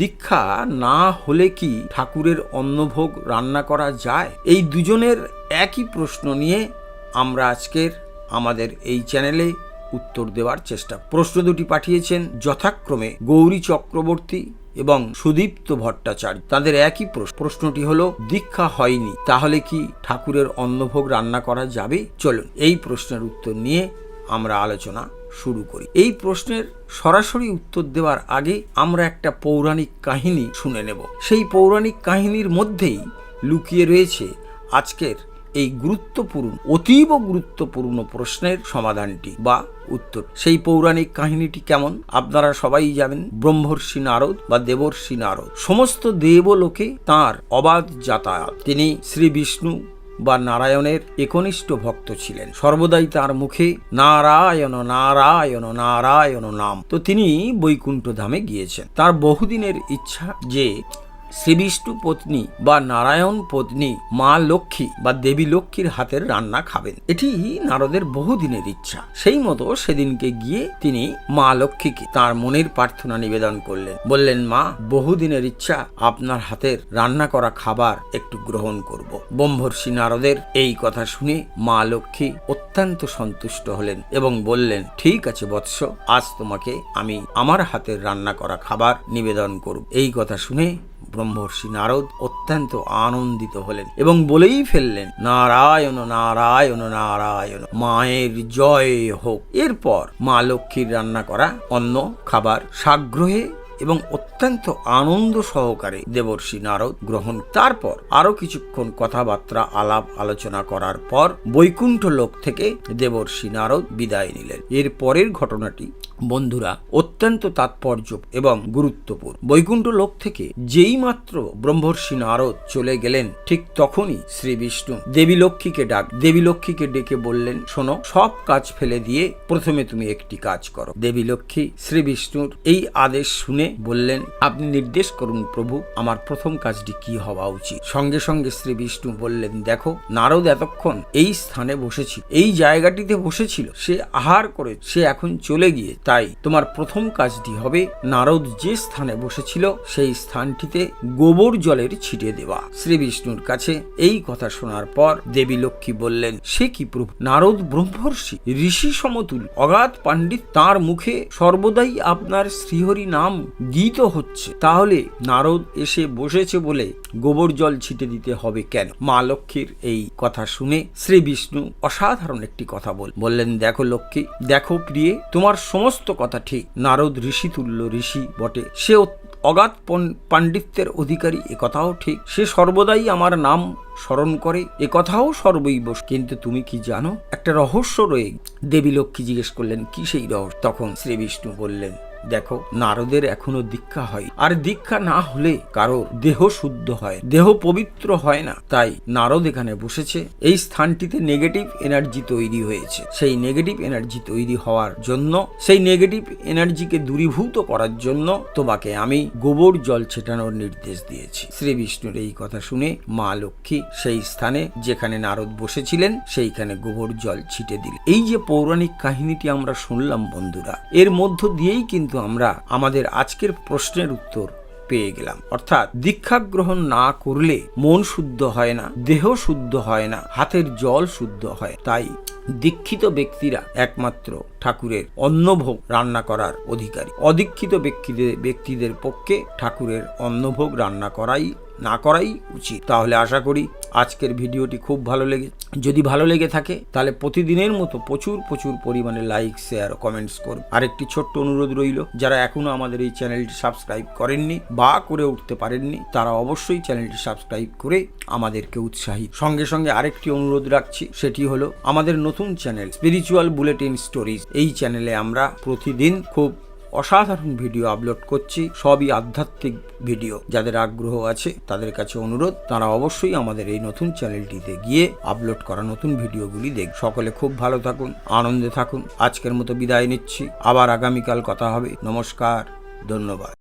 দীক্ষা না হলে কি ঠাকুরের অন্নভোগ রান্না করা যায়? এই দুজনের একই প্রশ্ন নিয়ে আমরা আজকের আমাদের এই চ্যানেলে উত্তর দেওয়ার চেষ্টা। প্রশ্ন দুটি পাঠিয়েছেন যথাক্রমে গৌরী চক্রবর্তী এবং সুদীপ্ত ভট্টাচার্য। তাদের একই প্রশ্ন। প্রশ্নটি হলো, দীক্ষা হয়নি, তাহলে কি ঠাকুরের অন্নভোগ রান্না করা যাবে? চলুন, এই প্রশ্নের উত্তর নিয়ে আমরা আলোচনা শুরু করি। এই প্রশ্নের সরাসরি উত্তর দেওয়ার আগে আমরা একটা পৌরাণিক কাহিনী শুনে নেব। সেই পৌরাণিক কাহিনীর মধ্যেই লুকিয়ে রয়েছে আজকের এই গুরুত্বপূর্ণ, অতীব গুরুত্বপূর্ণ প্রশ্নের সমাধানটি বা উত্তর। সেই পৌরাণিক কাহিনীটি কেমন? আপনারা সবাই জানেন, ব্রহ্মর্ষি নারদ বা দেবর্ষি নারদ। সমস্ত দেবলোকে তার অবাধ যাতায়াত। তিনি শ্রী বিষ্ণু বা নারায়ণের একনিষ্ঠ ভক্ত ছিলেন। সর্বদাই তার মুখে, নারায়ণ নারায়ণ নারায়ণ নাম। তো তিনি বৈকুণ্ঠ ধামে গিয়েছেন। তার বহুদিনের ইচ্ছা যে শ্রীবিষ্ণু পত্নী বা নারায়ণ পত্নী, মা লক্ষ্মী বা দেবী লক্ষ্মীর হাতের রান্না খাবেন। এটি নারদের বহুদিনের ইচ্ছা। সেই মতো সেদিনকে গিয়ে তিনি মা লক্ষ্মীকে তার মনের প্রার্থনা নিবেদন করলেন। বললেন, মা, বহুদিনের ইচ্ছা আপনার হাতের রান্না করা খাবার একটু গ্রহণ করব। ব্রহ্মর্ষি নারদের এই কথা শুনে মা লক্ষ্মী অত্যন্ত সন্তুষ্ট হলেন এবং বললেন, ঠিক আছে বৎস, আজ তোমাকে আমি আমার হাতের রান্না করা খাবার নিবেদন করব। এই কথা শুনে ব্রহ্মর্ষি নারদ অত্যন্ত আনন্দিত হলেন এবং বলেই ফেললেন, নারায়ণ নারায়ণ নারায়ণ, মায়ের জয় হোক। এরপর মা লক্ষ্মীর রান্না করা, অন্ন, খাবার, সাগ্রহে এবং অত্যন্ত আনন্দ সহকারে দেবর্ষি নারদ গ্রহণ। তারপর আরও কিছুক্ষণ কথাবার্তা, আলাপ, আলোচনা করার পর বৈকুণ্ঠ লোক থেকে দেবর্ষি নারদ বিদায় নিলেন। এর পরের ঘটনাটি, বন্ধুরা, অত্যন্ত তাৎপর্য এবং গুরুত্বপূর্ণ। বৈকুণ্ঠ লোক থেকে যেই মাত্র ব্রহ্মর্ষি নারদ চলে গেলেন, ঠিক তখনই শ্রী বিষ্ণু দেবী লক্ষ্মীকে ডাক, দেবী লক্ষ্মীকে ডেকে বললেন, শোনো, সব কাজ ফেলে দিয়ে প্রথমে তুমি একটি কাজ করো। দেবী লক্ষ্মী শ্রী বিষ্ণুর এই আদেশ শুনে বললেন, আপনি নির্দেশ করুন প্রভু, আমার প্রথম কাজটি কি হওয়া উচিত? সঙ্গে সঙ্গে শ্রী বিষ্ণু বললেন, দেখো, নারদ এতক্ষণ এই স্থানে বসেছিল এই জায়গাটিতে বসেছিল, সে আহার করে, সে এখন চলে গিয়ে, তাই তোমার প্রথম কাজটি হবে নারদ যে স্থানে বসেছিল, সেই স্থানটিতে গোবর জলের ছিটে দেওয়া। শ্রী বিষ্ণুর কাছে এই কথা শোনার পর দেবী লক্ষ্মী বললেন, সে কি প্রভু? নারদ ব্রহ্মর্ষি, ঋষি সমতুল, অগাধ পাণ্ডিত, তার মুখে সর্বদাই আপনার শ্রীহরি নাম গীত হচ্ছে। তাহলে নারদ এসে বসেছে বলে গোবর জল ছিটে দিতে হবে কেন? মা লক্ষ্মীর এই কথা শুনে শ্রী বিষ্ণু অসাধারণ একটি কথা বল বললেন, দেখো লক্ষ্মী, দেখো প্রিয়ে, তোমার সমস্ত কথা ঠিক। নারদ ঋষি তুল্য ঋষি বটে। সে অগাধ পাণ্ডিত্যের অধিকারী একথাও ঠিক। সে সর্বদাই আমার নাম স্মরণ করে, এ কথাও সর্বৈবশ কিন্তু তুমি কি জানো, একটা রহস্য রয়ে দেবী লক্ষ্মী জিজ্ঞেস করলেন কি সেই রহস্য? তখন শ্রী বিষ্ণু বললেন দেখো, নারদের এখনও দীক্ষা হয়। আর দীক্ষা না হলে কারোর দেহ শুদ্ধ হয়, দেহ পবিত্র হয় না। তাই নারদ এখানে বসেছে। এই স্থানটিতে নেগেটিভ এনার্জি তৈরি হয়েছে। সেই নেগেটিভ এনার্জি তৈরি হওয়ার জন্য, সেই নেগেটিভ এনার্জিকে দূরীভূত করার জন্য তোমাকে আমি গোবর জল ছেটানোর নির্দেশ দিয়েছি। শ্রী বিষ্ণুর এই কথা শুনে মা লক্ষ্মী সেই স্থানে যেখানে নারদ বসেছিলেন, সেইখানে গোবর জল ছিটে দিল এই যে পৌরাণিক কাহিনীটি আমরা শুনলাম বন্ধুরা, এর মধ্য দিয়েই কিন্তু কিন্তু আমরা আমাদের আজকের প্রশ্নের উত্তর পেয়ে গেলাম। অর্থাৎ দীক্ষা গ্রহণ না করলে মন শুদ্ধ হয় না, দেহ শুদ্ধ হয় না, হাতের জল শুদ্ধ হয়। তাই দীক্ষিত ব্যক্তিরা একমাত্র ঠাকুরের অন্নভোগ রান্না করার অধিকারী। অদীক্ষিত ব্যক্তিদের ব্যক্তিদের পক্ষে ঠাকুরের অন্নভোগ রান্না করাই না করাই উচিত। তাহলে আশা করি আজকের ভিডিওটি খুব ভালো লেগে, যদি ভালো লেগে থাকে, তাহলে প্রতিদিনের মতো প্রচুর প্রচুর পরিমাণে লাইক শেয়ার কমেন্টস করুন। আরেকটি ছোট্ট অনুরোধ রইল, যারা এখনও আমাদের এই চ্যানেলটি সাবস্ক্রাইব করেননি বা করে উঠতে পারেননি, তারা অবশ্যই চ্যানেলটি সাবস্ক্রাইব করে আমাদেরকে উৎসাহিত। সঙ্গে সঙ্গে আরেকটি অনুরোধ রাখছি, সেটি হলো আমাদের নতুন চ্যানেল স্পিরিচুয়াল বুলেটিন স্টোরিজ এই চ্যানেলে আমরা প্রতিদিন খুব অসাধারণ ভিডিও আপলোড করছি, সবই আধ্যাত্মিক ভিডিও। যাদের আগ্রহ আছে, তাদের কাছে অনুরোধ, তারা অবশ্যই আমাদের এই নতুন চ্যানেলটিতে গিয়ে আপলোড করা নতুন ভিডিওগুলি দেখ সকলে খুব ভালো থাকুন, আনন্দে থাকুন। আজকের মতো বিদায় নিচ্ছি। আবার আগামীকাল কথা হবে। নমস্কার, ধন্যবাদ।